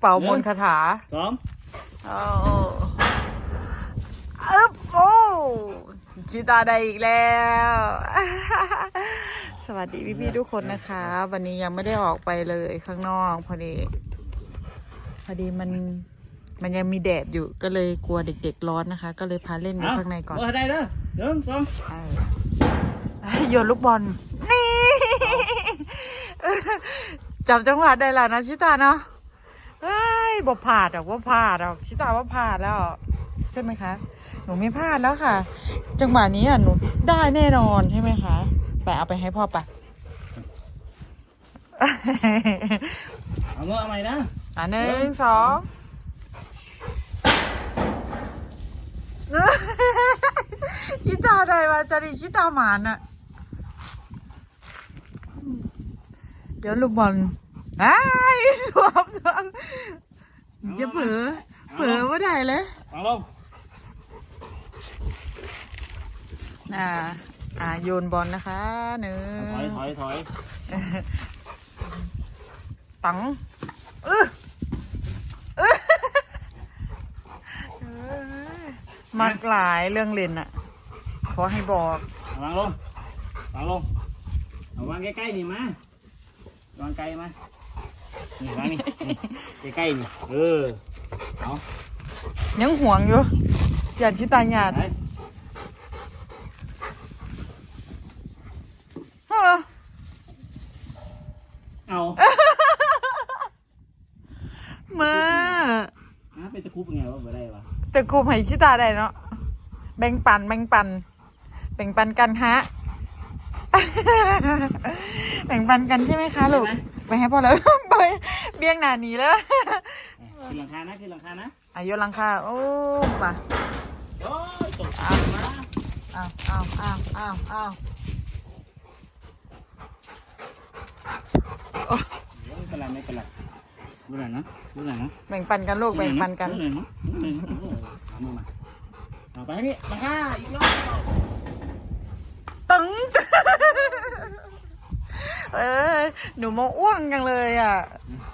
เป่ามนต์คาถาสองโอ้อึ๊บโอ้ชิตาได้อีกแล้ว สวัสดีพี่ๆทุกคนนะคะ วันนี้ยังไม่ได้ออกไปเลยข้างนอกพอดี พอดีมันมันยังมีแดดอยู่ก็เลยกลัวเด็กๆร้อนนะคะ ก็เลยพาเล่นอยู่ข้างในก่อนเบอร์ได้เด้อหนึ่งสองเออโยนลูกบอลนี่ จับจังหวะได้แล้วนะชิตาเนาะเฮ้ยบ่พลาดหรอกว่าพลาดหรอกชิตาว่าพลาดแล้ว ใช่ไหมคะ หนูไม่พลาดแล้วค่ะ จังหวะนี้อะหนูได้แน่นอนใช่ไหมคะไปเอาไปให้พ่อไปเอาเมื่อเอาใหม่นะอะหนึ่งสองชิตาได้มาจาริชิตาหมานอะเดี๋ยวลูกบอล ไอ้ายสวมสวมอย่าเผลอเผลอว่าได้เลยฟังลงอ่า อ่า โยนบอลนะคะหนึ่งถอยถอยถอยตังเออเออมากหลายเรื่องเล่นอะขอให้บอกวางลงวางลงเอาวางใกล้ๆนี่มาวางไกลมา นี่วางนี่นี่ใกล้ๆนี่เออเอายังห่วงอยู่อยากชิตาหยาดไปเออเอามาอะเป็นตะคุบไงวะบ่ได้วะแต่ครูให้ชิตาได้เนาะแบ่งปันแบ่งปันแบ่งปันกันฮะแบ่งปันกันใช่ไหมคะลูก ไปให้พ่อแล้วไปเบี้ยงหนาหนีแล้วขึ้นหลังคานะขึ้นหลังคานะอายุลังคาโอ้มาโอ้ยตกอ้าวอ้าวอ้าวอ้าวอ้าวอ้าวไม่เป็นไรไม่เป็นไรดูหน่อยนะดูหน่อยนะแบ่งปันกันลูกแบ่งปันกันดูหน่อยนะดูหน่อยนะเออเอามือมาเอาไปให้พี่หลังคาอีกรอบตึง เอ้ยหนูมาอ้วงจังเลยอะ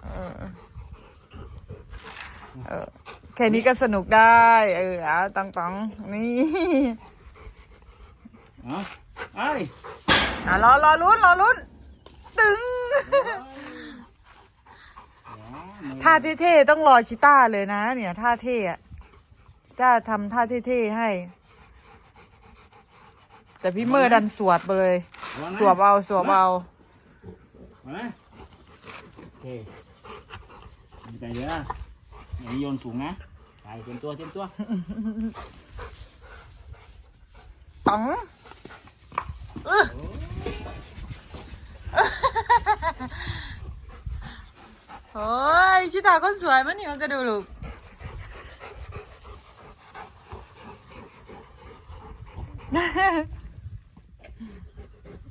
เออเออแค่นี้ก็สนุกได้ เออเอาตังตังนี่เอาไอ้อะรอรอลุ้นรอลุ้นตึง ท่าเท่ๆต้องรอชิต้าเลยนะ เนี่ย ท่าเท่อะชิต้าทำท่าเท่ๆให้ แต่พี่เมอร์ดันสวดไปเลย สวบเอาสวบเอา มาไหมโอเคมีใจเยอะอย่าโยนสูงนะ ไปเตรียมตัวเตรียมตัวตังอื้อโอ้ยชิตาก็สวยมันนี่มันก็ดูลูก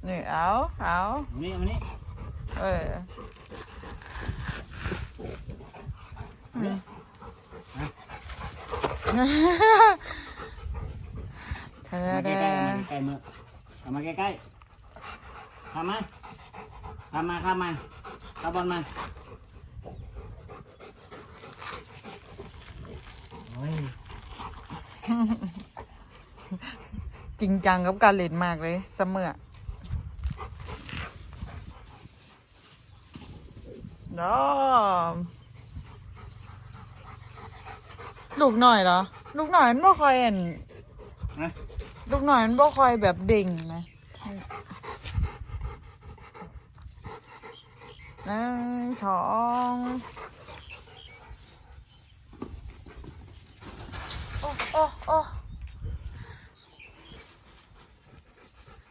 นี่เอาเอามานี่มานี่ เอออืมเธอมาใกเด้ล้ๆอมาใกล้ๆมือเอามาใกล้ๆข้ามมาข้ามมาข้ามมาข้ามบอลมาโอ้ยจริงจังกับการเล่นมากเลยเสมอ ดอมลูกหน่อยเหรอ ลูกหน่อยมันบ่คอยเห็นนะ ลูกหน่อยมันบ่คอยแบบเด่งนะหนึ่งสองโอ้โอ้โอ้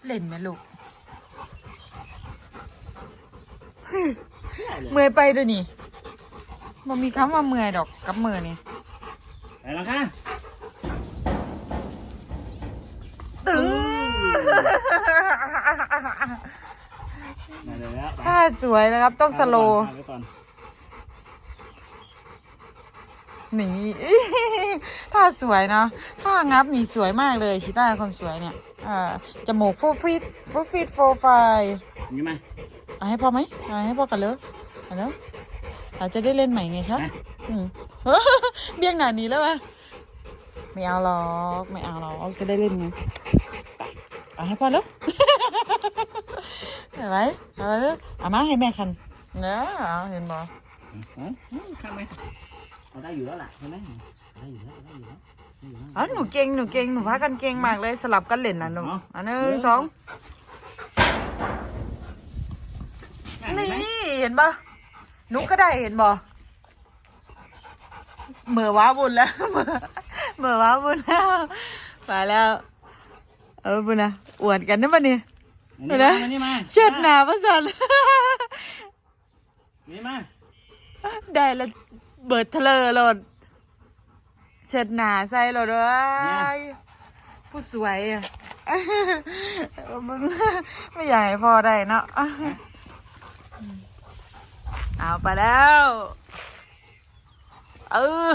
เล่นไหมลูก เมื่อยไปเดี๋ยวนี้มันมีคำว่าเมื่อยดอกกับมือนี่ไปแล้วค่ะตึงมาเลยแล้วไปถ้าสวยนะครับต้องสโลว์ถ่ายไว้ก่อนหนีถ้าสวยเนาะถ้างับนี่สวยมากเลยชิต้าคนสวยเนี่ยเอ่อจมูกฟูฟิตฟูฟิตโฟไฟนี่มา เอาให้พ่อไหมเอาให้พ่อกันเลยเอาแล้วเราจะได้เล่นใหม่ไงคะนะอืมเบี้ยงหนานี้แล้ววะไม่เอาหรอกไม่เอาหรอกจะได้เล่นไงไปเอาให้พ่อแล้วเห็นไหมเอาไปเลยเอามาให้แม่ฉันเนอะเอาเห็นบ่อืมอืมข้ามไหมเอาได้อยู่แล้วล่ะใช่ไหมได้อยู่แล้วได้อยู่แล้วได้อยู่แล้วอ๋อหนูเก่งหนูเก่งหนูพากันเก่งมากเลยสลับกันเล่นนะหนูอันหนึ่งสอง เห็ นไหมนี่เห็นปะหนุก็ได้เห็นบ่เหมือว้าบุญแล้วเหมือเหมือว้าบุญแล้วไปแล้วเออบุญนะอวดกันนะปะเนี่ยอันนี้มาอันนี้มาเชิดหนาพระสันนี่มาได้แล้วเบิดทะเลโหลดเชิดหนาใส่โหลดเลยผู้สวยอะเออมึงไม่อยากให้พ่อได้เนาะ เอาไปแล้ว เออ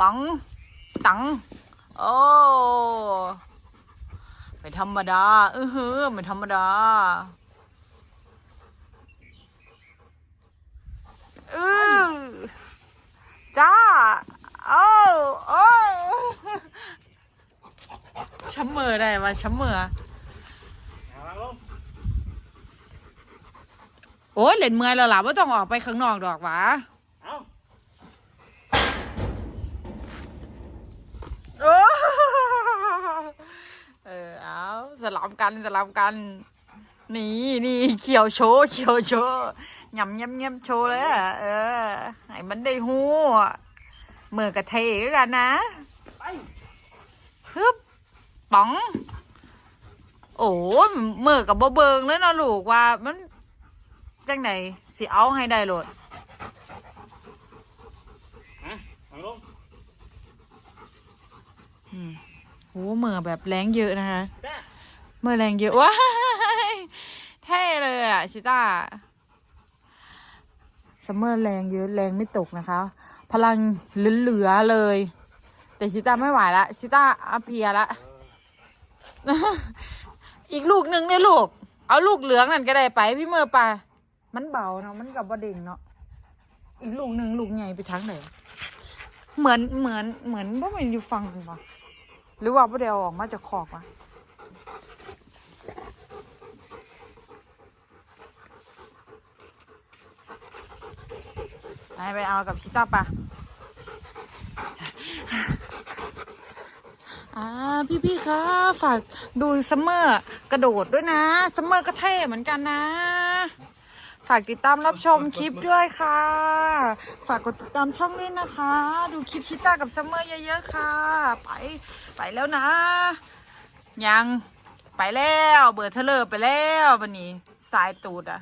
ปัง ตัง โอ้ไม่ธรรมดา เออฮือไม่ธรรมดา เออจ้า โอ้โอ้ช้ำมือได้ปะช้ำมือเอ โอ้ยเล่นเมื่อยแล้วล่ะว่าต้องออกไปข้างนอกดอกหวะเอาโอ้เออเอาสลับกันสลับกัน นี่นี่เขียวโชว์เขียวโชว์ยำยำยำโชว์เลยอะเออให้มันได้หูอะมือกระเทกันนะไปฮึบป๋อง โอ้ยมือกับบ่เบิงเลยเนาะลูกว่ามัน จังไหนสิเอาให้ได้โหลดฮะวางลงอืมโหมือแบบแรงเยอะนะคะจ้ามือแรงเยอะว้ายเท่เลยอะชิต้าซัมเมอร์แรงเยอะแรงไม่ตกนะคะ พลังเหลือๆเลย แต่ชิต้าไม่ไหวละชิต้าอาเพลียละ อีกลูกหนึ่งเนี่ยลูก เอาลูกเหลืองนั่นก็ได้ไปพี่เมอร์ไป มันเบาเนาะมันกับบดิ่งเนาะอีกลูกหนึ่งลูกใหญ่ไปทางไหนเหมือนเหมือนเหมือนว่ามันอยู่ฟังกันปะหรือว่าพ่อเดียวออกมาจากขอบวะไปไปเอากับชิต้าปะอ่าพี่พี่ๆคะฝากดูซัมเมอร์กระโดดด้วยนะซัมเมอร์ก็เท่เหมือนกันนะ ฝากติดตามรับชมคลิปด้วยค่ะ ฝากกดติดตามช่องด้วยนะคะ ดูคลิปชิต้ากับซัมเมอร์เยอะๆค่ะ ไปไปแล้วนะ ยังไปแล้ว เบิร์ดเทเลอร์ไปแล้ววันนี้ สายตูดอะ